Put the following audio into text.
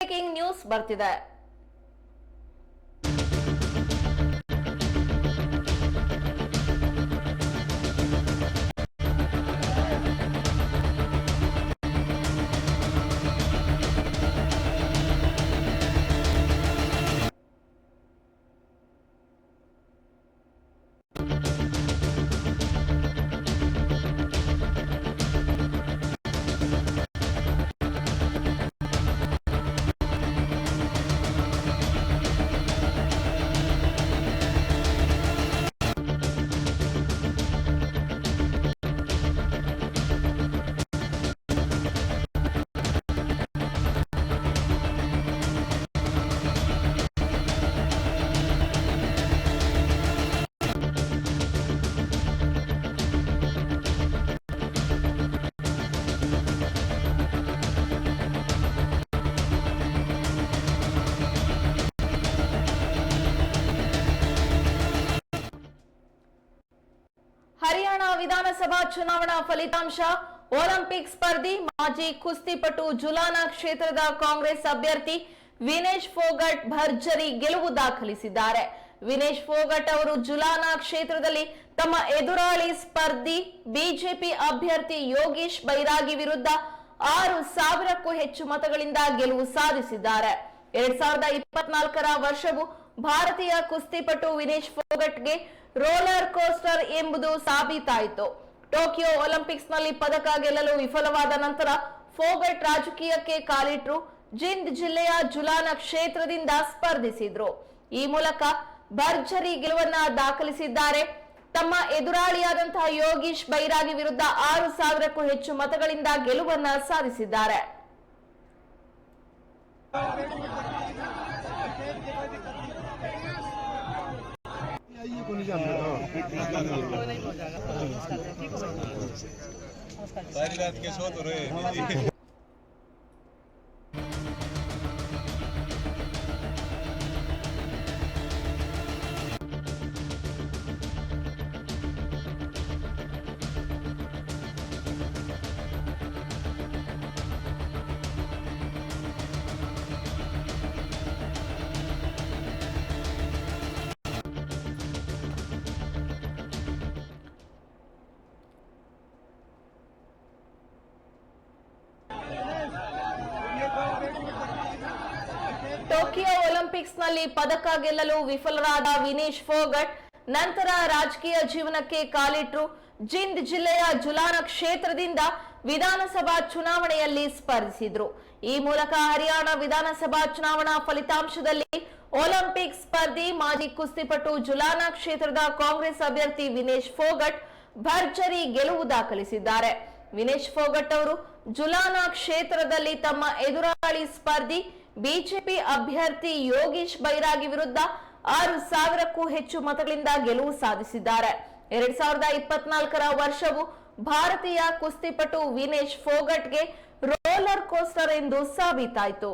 Breaking news ಬರ್ತಿದೆ. ವಿಧಾನಸಭಾ ಚುನಾವಣಾ ಫಲಿತಾಂಶ, ಒಲಿಂಪಿಕ್ ಸ್ಪರ್ಧಿ, ಮಾಜಿ ಕುಸ್ತಿಪಟು ಜುಲಾನಾ ಕ್ಷೇತ್ರದ ಕಾಂಗ್ರೆಸ್ ಅಭ್ಯರ್ಥಿ ವಿನೇಶ್ ಫೋಗಟ್ ಭರ್ಜರಿ ಗೆಲುವು ದಾಖಲಿಸಿದ್ದಾರೆ. ವಿನೇಶ್ ಫೋಗಟ್ ಅವರು ಜುಲಾನಾ ಕ್ಷೇತ್ರದಲ್ಲಿ ತಮ್ಮ ಎದುರಾಳಿ ಸ್ಪರ್ಧಿ ಬಿಜೆಪಿ ಅಭ್ಯರ್ಥಿ ಯೋಗೀಶ್ ಬೈರಾಗಿ ವಿರುದ್ಧ ಆರು ಸಾವಿರಕ್ಕೂ ಹೆಚ್ಚು ಮತಗಳಿಂದ ಗೆಲುವು ಸಾಧಿಸಿದ್ದಾರೆ. ಎರಡ್ ಸಾವಿರದ ಇಪ್ಪತ್ನಾಲ್ಕರ ವರ್ಷವು ಭಾರತೀಯ ಕುಸ್ತಿಪಟು ವಿನೇಶ್ ಫೋಗಟ್ಗೆ ರೋಲರ್ ಕೋಸ್ಟರ್ ಎಂಬುದು ಸಾಬೀತಾಯಿತು. ಟೋಕಿಯೋ ಒಲಿಂಪಿಕ್ಸ್ನಲ್ಲಿ ಪದಕ ಗೆಲ್ಲಲು ವಿಫಲವಾದ ನಂತರ ಫೋಗಟ್ ರಾಜಕೀಯಕ್ಕೆ ಕಾಲಿಟ್ರು. ಜಿಂದ್ ಜಿಲ್ಲೆಯ ಜುಲಾನ ಕ್ಷೇತ್ರದಿಂದ ಸ್ಪರ್ಧಿಸಿದ್ರು. ಈ ಮೂಲಕ ಭರ್ಜರಿ ಗೆಲುವನ್ನ ದಾಖಲಿಸಿದ್ದಾರೆ. ತಮ್ಮ ಎದುರಾಳಿಯಾದಂತಹ ಯೋಗೀಶ್ ಬೈರಾಗಿ ವಿರುದ್ಧ ಆರು ಸಾವಿರಕ್ಕೂ ಹೆಚ್ಚು ಮತಗಳಿಂದ ಗೆಲುವನ್ನ ಸಾಧಿಸಿದ್ದಾರೆ. सारी रात के सो तो रहे ಟೋಕಿಯೋ ಒಲಿಂಪಿಕ್ಸ್ನಲ್ಲಿ ಪದಕ ಗೆಲ್ಲಲು ವಿಫಲರಾದ ವಿನೇಶ್ ಫೋಗಟ್, ನಂತರ ರಾಜಕೀಯ ಜೀವನಕ್ಕೆ ಕಾಲಿಟ್ರು. ಜಿಂದ್ ಜಿಲ್ಲೆಯ ಜುಲಾನ ಕ್ಷೇತ್ರದಿಂದ ವಿಧಾನಸಭಾ ಚುನಾವಣೆಯಲ್ಲಿ ಸ್ಪರ್ಧಿಸಿದ್ರು. ಈ ಮೂಲಕ ಹರಿಯಾಣ ವಿಧಾನಸಭಾ ಚುನಾವಣಾ ಫಲಿತಾಂಶದಲ್ಲಿ ಒಲಿಂಪಿಕ್ ಸ್ಪರ್ಧಿ ಮಾಜಿ ಕುಸ್ತಿಪಟು ಜುಲಾನ ಕ್ಷೇತ್ರದ ಕಾಂಗ್ರೆಸ್ ಅಭ್ಯರ್ಥಿ ವಿನೇಶ್ ಫೋಗಟ್ ಭರ್ಜರಿ ಗೆಲುವು ದಾಖಲಿಸಿದ್ದಾರೆ. ವಿನೇಶ್ ಫೋಗಟ್ ಅವರು ಜುಲಾನ ಕ್ಷೇತ್ರದಲ್ಲಿ ತಮ್ಮ ಎದುರಾಳಿ ಸ್ಪರ್ಧಿ ಬಿಜೆಪಿ ಅಭ್ಯರ್ಥಿ ಯೋಗೀಶ್ ಬೈರಾಗಿ ವಿರುದ್ಧ ಆರು ಸಾವಿರಕ್ಕೂ ಹೆಚ್ಚು ಮತಗಳಿಂದ ಗೆಲುವು ಸಾಧಿಸಿದ್ದಾರೆ. ಎರಡ್ ಸಾವಿರದ ಇಪ್ಪತ್ನಾಲ್ಕರ ವರ್ಷವು ಭಾರತೀಯ ಕುಸ್ತಿಪಟು ವಿನೇಶ್ ಫೋಗಟ್ಗೆ ರೋಲರ್ ಕೋಸ್ಟರ್ ಎಂದು ಸಾಬೀತಾಯಿತು.